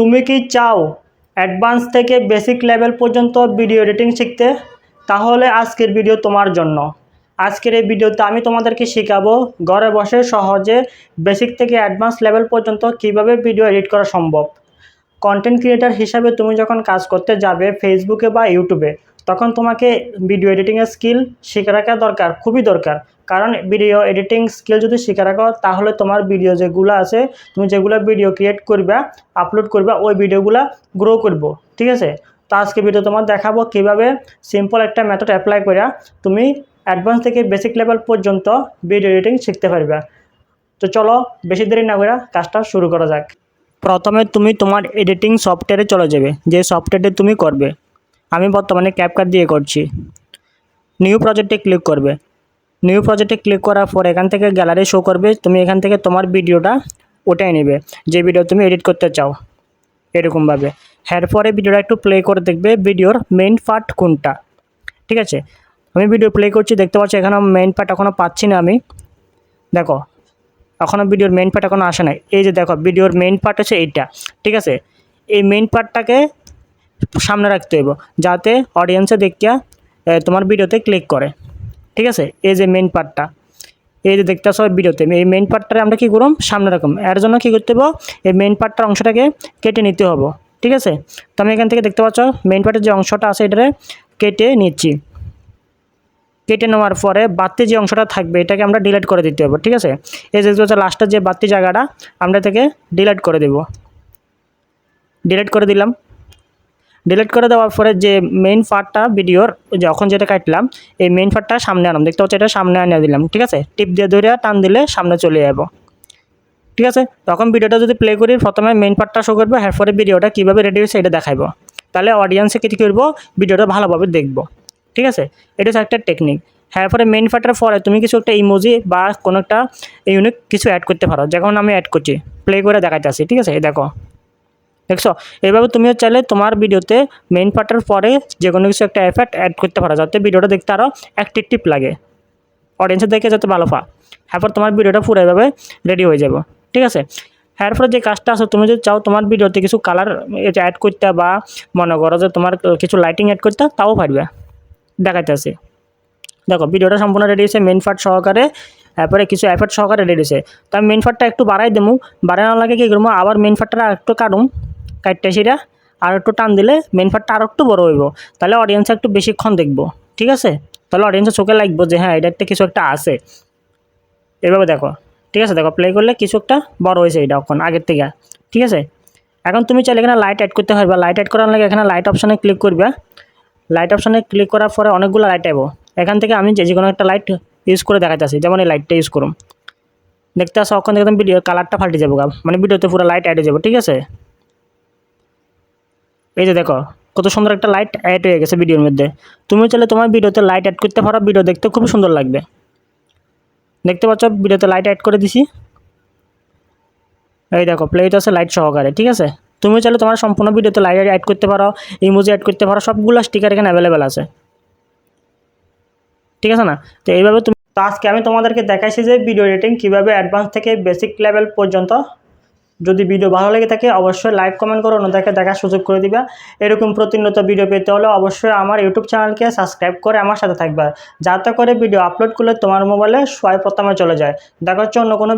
তুমি কি চাও অ্যাডভান্স থেকে বেসিক লেভেল পর্যন্ত ভিডিও এডিটিং শিখতে? তাহলে আজকের ভিডিও তোমার জন্য। আজকের এই ভিডিওতে আমি তোমাদেরকে শেখাবো ঘরে বসে সহজে বেসিক থেকে অ্যাডভান্স লেভেল পর্যন্ত কীভাবে ভিডিও এডিট করা সম্ভব। কন্টেন্ট ক্রিয়েটার হিসাবে তুমি যখন কাজ করতে যাবে ফেসবুকে বা ইউটিউবে, তখন তোমাকে ভিডিও এডিটিংয়ের স্কিল শিখে রাখা দরকার, খুবই দরকার। কারণ ভিডিও এডিটিং স্কিল যদি শিখে রাখো, তাহলে তোমার ভিডিও যেগুলো আছে, তুমি যেগুলো ভিডিও ক্রিয়েট করবে আপলোড করবে, ওই ভিডিওগুলো গ্রো করব, ঠিক আছে? তো আজকে ভিডিও তোমার দেখাবো কীভাবে সিম্পল একটা মেথড অ্যাপ্লাই করে তুমি অ্যাডভান্স থেকে বেসিক লেভেল পর্যন্ত ভিডিও এডিটিং শিখতে পারবে। তো চলো, বেশি দেরি না করে কাজটা শুরু করা যাক। প্রথমে তুমি তোমার এডিটিং সফটওয়্যারে চলে যাবে, যে সফটওয়্যারটি তুমি করবে। আমি বর্তমানে ক্যাপকাট দিয়ে করছি। নিউ প্রজেক্টে ক্লিক করবে। নিউ প্রজেক্টে ক্লিক করার পর এখান থেকে গ্যালারি শো করবে, তুমি এখান থেকে তোমার ভিডিওটা ওটাই নেবে, যে ভিডিও তুমি এডিট করতে চাও, এরকমভাবে। এরপরে ভিডিওটা একটু প্লে করে দেখবে ভিডিওর মেইন পার্ট কোনটা, ঠিক আছে? আমি ভিডিও প্লে করছি, দেখতে পাচ্ছি এখানে মেইন পার্ট এখনও পাচ্ছি না আমি। দেখো এখনও ভিডিওর মেইন পার্ট এখনও আসে নাই। এই যে দেখো ভিডিওর মেইন পার্ট হচ্ছে এইটা, ঠিক আছে? এই মেইন পার্টটাকে সামনে রাখতে হইব, যাতে অডিয়েন্সে দেখিয়া তোমার ভিডিওতে ক্লিক করে। ঠিক আছে? এই যে মেন পার্টটা এই যে দেখতে আসো ভিডিওতে, এই মেন পার্টটা আমরা কী করুম? সামনে রাখুম এর জন্য কী করতে হবে এই মেন পার্টটার অংশটাকে কেটে নিতে হবে ঠিক আছে? তো আমি এখান থেকে দেখতে পাচ্ছ মেন পার্টের যে অংশটা আছে এটারে কেটে নিচ্ছি। কেটে নেওয়ার পরে বাড়তি যে অংশটা থাকবে, এটাকে আমরা ডিলিট করে দিতে হবে ঠিক আছে? এই যে লাস্টের যে বাড়তি জায়গাটা, আমরা থেকে ডিলিট করে দেব। ডিলিট করে দিলাম। ডিলিট করে দেওয়ার পরে যে মেইন পার্টটা ভিডিওর যখন যেটা কাটলাম, এই মেইন পার্টটা সামনে আনাম দেখতে পাচ্ছি, এটা সামনে আনিয়ে দিলাম, ঠিক আছে? টিপ দিয়ে ধরে টান দিলে সামনে চলে যাব। ঠিক আছে? তখন ভিডিওটা যদি প্লে করি, প্রথমে মেইন পার্টটা শো করব, এরপরে ভিডিওটা কীভাবে রেডি হয়েছে এটা দেখাবো তাহলে অডিয়েন্সে কী করব? ভিডিওটা ভালোভাবে দেখব। ঠিক আছে? এটা হচ্ছে একটা টেকনিক হ্যাঁ পরে মেইন পার্টের পরে তুমি কিছু একটা ইমোজি বা কোনো একটা ইউনিক কিছু অ্যাড করতে পারো। যেমন আমি অ্যাড করছি। প্লে করে দেখাতে আসি, ঠিক আছে? দেখো। দেখছ? এইভাবে তুমিও চাইলে তোমার ভিডিওতে মেইন পার্টের পরে যে কোনো কিছু একটা এফেক্ট অ্যাড করতে পারো, যাতে ভিডিওটা দেখতে আরও অ্যাক্টিভ লাগে। অডিয়েন্সের দেখে যাতে ভালো পা এরপর তোমার ভিডিওটা পুরো এভাবে রেডি হয়ে যাবে। ঠিক আছে? এরপরে যে কাজটা আছে, তুমি যদি চাও তোমার ভিডিওতে কিছু কালার অ্যাড করতে বা মনে করো যে তোমার কিছু লাইটিং অ্যাড করতে, তাও পারবে। দেখাতে আসি। দেখো, ভিডিওটা সম্পূর্ণ রেডি হয়েছে মেন ফার্ট সহকারে। তারপরে কিছু এফার্ট সহকারে রেডি হয়েছে। তো আমি মেন ফার্টটা একটু বাড়াই দেবো। বাড়ানোর লাগে কী করব? আবার মেন ফার্টটা একটু কাটুম। কাটতে সেটা আর একটু টান দিলে মেন ফার্টটা আর একটু বড় হইব। তাহলে অডিয়েন্স একটু বেশিক্ষণ দেখব, ঠিক আছে? তাহলে অডিয়েন্সের চোখে লাগবো যে হ্যাঁ এটা একটা কিছু একটা আছে। এভাবে দেখো, ঠিক আছে? দেখো প্লে করলে কিছু একটা বড় হয়েছে এটা এখন, আগের থেকে, ঠিক আছে? এখন তুমি চাইলে এখানে লাইট অ্যাড করতে পারবে। লাইট অ্যাড করার লাগে এখানে লাইট অপশানে ক্লিক করবে। লাইট অপশানে ক্লিক করার পরে অনেকগুলো লাইট আইব এখান থেকে আমি যে কোনো একটা লাইট ইউজ করে আসি, যেমন এই লাইটটা ইউজ করুন দেখতে আসো ওখান থেকে ভিডিও কালারটা ফাল্টে যাব মানে ভিডিওতে পুরো লাইট অ্যাড হয়ে যাব, ঠিক আছে? এই যে দেখো, কত সুন্দর একটা লাইট অ্যাড হয়ে গেছে ভিডিওর মধ্যে। তুমি চাইলে তোমার ভিডিওতে লাইট অ্যাড করতে পারো ভিডিও দেখতে খুব সুন্দর লাগবে। দেখতে পাচ্ছ ভিডিওতে লাইট অ্যাড করে দিছি। এই দেখো প্লেট আছে লাইট সহকারে, ঠিক আছে? তুমি চাইলে তোমার সম্পূর্ণ ভিডিওতে লাইট অ্যাড করতে পারো ইমোজি অ্যাড করতে পারো, সবগুলো স্টিকার এখানে অ্যাভেলেবেল আছে। ঠিক আছে না? তো এইভাবে তুমি তো আজকে আমি তোমাদেরকে দেখাইছি যে ভিডিও এডিটিং কীভাবে অ্যাডভান্স থেকে বেসিক লেভেল পর্যন্ত যদি ভিডিও ভালো লেগে থাকে, অবশ্যই লাইক কমেন্ট করো অন্যদেরকে দেখার সুযোগ করে দিবা। এরকম প্রতিনিয়ত ভিডিও পেতে হলে অবশ্যই আমার ইউটিউব চ্যানেলকে সাবস্ক্রাইব করে আমার সাথে থাকবা। যাতে করে ভিডিও আপলোড করলে তোমার মোবাইলে সবাই প্রথমে চলে যায়। দেখা হচ্ছে অন্য কোনো